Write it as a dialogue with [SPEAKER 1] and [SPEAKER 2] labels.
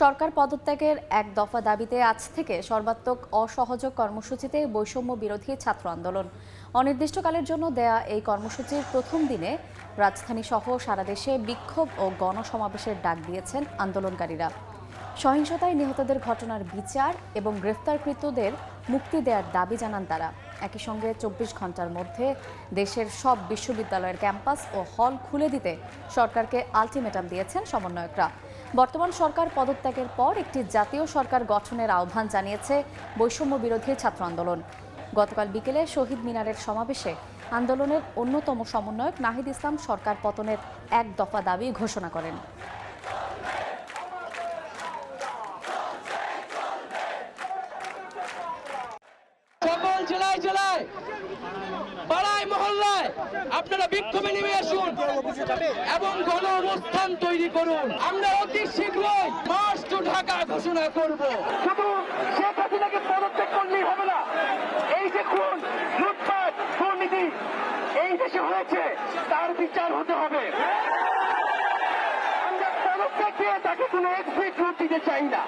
[SPEAKER 1] সরকার পদত্যাগের এক দফা দাবিতে আজ থেকে সর্বাত্মক অসহযোগ কর্মসূচিতে বৈষম্য বিরোধী ছাত্র আন্দোলন। অনির্দিষ্টকালের জন্য দেয়া এই কর্মসূচির প্রথম দিনে রাজধানী সহ সারা দেশে বিক্ষোভ ও গণসমাবেশের ডাক দিয়েছেন আন্দোলনকারীরা। সহিংসতায় নিহতদের ঘটনার বিচার এবং গ্রেফতারকৃতদের মুক্তি দেওয়ার দাবি জানান তারা। একই সঙ্গে চব্বিশ ঘণ্টার মধ্যে দেশের সব বিশ্ববিদ্যালয়ের ক্যাম্পাস ও হল খুলে দিতে সরকারকে আলটিমেটাম দিয়েছেন সমন্বয়করা। বর্তমান সরকার পদত্যাগের পর একটি জাতীয় সরকার গঠনের আহ্বান জানিয়েছে বৈষম্য বিরোধী ছাত্র আন্দোলন। গতকাল বিকেলে শহীদ মিনারের সমাবেশে আন্দোলনের অন্যতম সমন্বয়ক নাহিদ ইসলাম সরকার পতনের এক দফা দাবি ঘোষণা করেন।
[SPEAKER 2] জেলায় জেলায়, পাড়ায় মহল্লায় আপনারা বিক্ষোভে নেমে এবং গণ অবস্থান তৈরি করুন। আমরা অতি শীঘ্রই মার্চ ঢাকা ঘোষণা করব।
[SPEAKER 3] শুধু শেখ হাসিনাকে পদত্যাগ করলেই হবে না। এই যে খুন, লুটপাট, দুর্নীতি, এই দেশে হয়েছে, তার বিচার হতে হবে। আমরা পদত্যাগ দিয়ে তাকে কোনো এক্সিট দিতে চাই না।